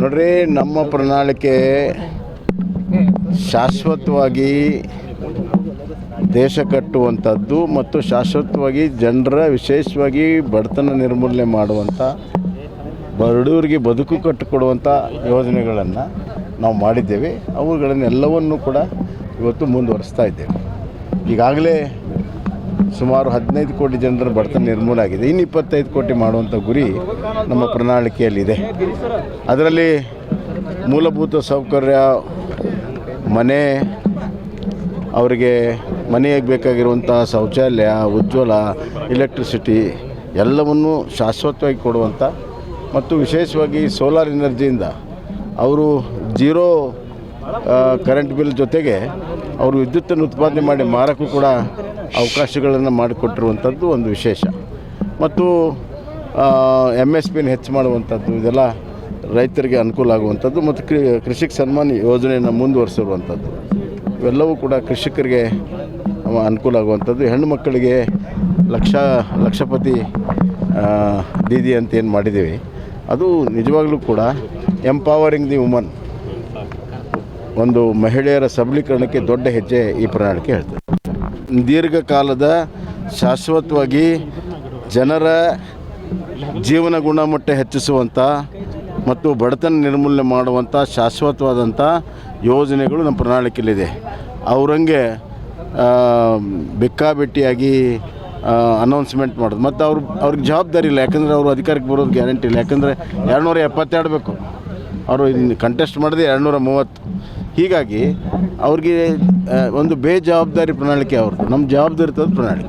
ನೋಡ್ರಿ, ನಮ್ಮ ಪ್ರಣಾಳಿಕೆ ಶಾಶ್ವತವಾಗಿ ದೇಶ ಕಟ್ಟುವಂಥದ್ದು ಮತ್ತು ಶಾಶ್ವತವಾಗಿ ಜನರ ವಿಶೇಷವಾಗಿ ಬಡತನ ನಿರ್ಮೂಲನೆ ಮಾಡುವಂಥ, ಬಡವರಿಗೆ ಬದುಕು ಕಟ್ಟಿಕೊಡುವಂಥ ಯೋಜನೆಗಳನ್ನು ನಾವು ಮಾಡಿದ್ದೇವೆ. ಅವುಗಳನ್ನೆಲ್ಲವನ್ನು ಕೂಡ ಇವತ್ತು ಮುಂದುವರಿಸ್ತಾ ಇದ್ದೇವೆ. ಈಗಾಗಲೇ ಸುಮಾರು ಹದಿನೈದು ಕೋಟಿ ಜನರ ಬಡತನ ನಿರ್ಮೂಲ ಆಗಿದೆ. ಇನ್ನು ಇಪ್ಪತ್ತೈದು ಕೋಟಿ ಮಾಡುವಂಥ ಗುರಿ ನಮ್ಮ ಪ್ರಣಾಳಿಕೆಯಲ್ಲಿದೆ. ಅದರಲ್ಲಿ ಮೂಲಭೂತ ಸೌಕರ್ಯ, ಮನೆ, ಅವರಿಗೆ ಮನೆಗೆ ಬೇಕಾಗಿರುವಂಥ ಶೌಚಾಲಯ, ಉಜ್ವಲ ಎಲೆಕ್ಟ್ರಿಸಿಟಿ ಎಲ್ಲವನ್ನು ಶಾಶ್ವತವಾಗಿ ಕೊಡುವಂಥ ಮತ್ತು ವಿಶೇಷವಾಗಿ ಸೋಲಾರ್ ಎನರ್ಜಿಯಿಂದ ಅವರು ಜೀರೋ ಕರೆಂಟ್ ಬಿಲ್ ಜೊತೆಗೆ ಅವರು ವಿದ್ಯುತ್ತನ್ನು ಉತ್ಪಾದನೆ ಮಾಡಿ ಮಾರಕ್ಕೂ ಕೂಡ ಅವಕಾಶಗಳನ್ನು ಮಾಡಿಕೊಟ್ಟಿರುವಂಥದ್ದು ಒಂದು ವಿಶೇಷ. ಮತ್ತು ಎಂ ಎಸ್ ಪಿನ ಹೆಚ್ಚು ಮಾಡುವಂಥದ್ದು, ಇದೆಲ್ಲ ರೈತರಿಗೆ ಅನುಕೂಲ ಆಗುವಂಥದ್ದು ಮತ್ತು ಕೃ, ಕೃಷಿಕ್ ಸನ್ಮಾನ್ ಯೋಜನೆಯನ್ನು ಮುಂದುವರಿಸಿರುವಂಥದ್ದು. ಇವೆಲ್ಲವೂ ಕೂಡ ಕೃಷಿಕರಿಗೆ ಅನುಕೂಲ ಆಗುವಂಥದ್ದು. ಹೆಣ್ಣು ಮಕ್ಕಳಿಗೆ ಲಕ್ಷ, ಲಕ್ಷಪತಿ ದೀದಿ ಅಂತ ಏನು ಮಾಡಿದ್ದೀವಿ. ಅದು ನಿಜವಾಗ್ಲೂ ಕೂಡ ಎಂಪವರಿಂಗ್ ದಿ ವುಮನ್ ಒಂದು ಮಹಿಳೆಯರ ಸಬಲೀಕರಣಕ್ಕೆ ದೊಡ್ಡ ಹೆಜ್ಜೆ ಈ ಪ್ರಣಾಳಿಕೆ ಹೇಳ್ತದೆ. ದೀರ್ಘಕಾಲದ ಶಾಶ್ವತವಾಗಿ ಜನರ ಜೀವನ ಗುಣಮಟ್ಟ ಹೆಚ್ಚಿಸುವಂಥ ಮತ್ತು ಬಡತನ ನಿರ್ಮೂಲನೆ ಮಾಡುವಂಥ ಶಾಶ್ವತವಾದಂಥ ಯೋಜನೆಗಳು ನಮ್ಮ ಪ್ರಣಾಳಿಕೆಯಲ್ಲಿದೆ. ಅವರಂಗೆ ಬೆಕ್ಕಾಬೆಟ್ಟಿಯಾಗಿ ಅನೌನ್ಸ್ಮೆಂಟ್ ಮಾಡೋದು. ಮತ್ತು ಅವ್ರು, ಅವ್ರಿಗೆ ಜವಾಬ್ದಾರಿ ಇಲ್ಲ. ಯಾಕಂದರೆ ಅವರು ಅಧಿಕಾರಕ್ಕೆ ಬರೋದು ಗ್ಯಾರಂಟಿ ಇಲ್ಲ. ಯಾಕಂದರೆ ಎರಡುನೂರ ಎಪ್ಪತ್ತೆರಡು ಬೇಕು. ಅವರು ಕಂಟೆಸ್ಟ್ ಮಾಡಿದೆ ಎರಡುನೂರ ಮೂವತ್ತು ಹೀಗಾಗಿ ಅವ್ರಿಗೆ ಒಂದು ಬೇಜವಾಬ್ದಾರಿ ಪ್ರಣಾಳಿಕೆ ಅವ್ರದ್ದು. ನಮ್ಮ ಜವಾಬ್ದಾರಿ ಇರ್ತದೆ ಪ್ರಣಾಳಿಕೆ.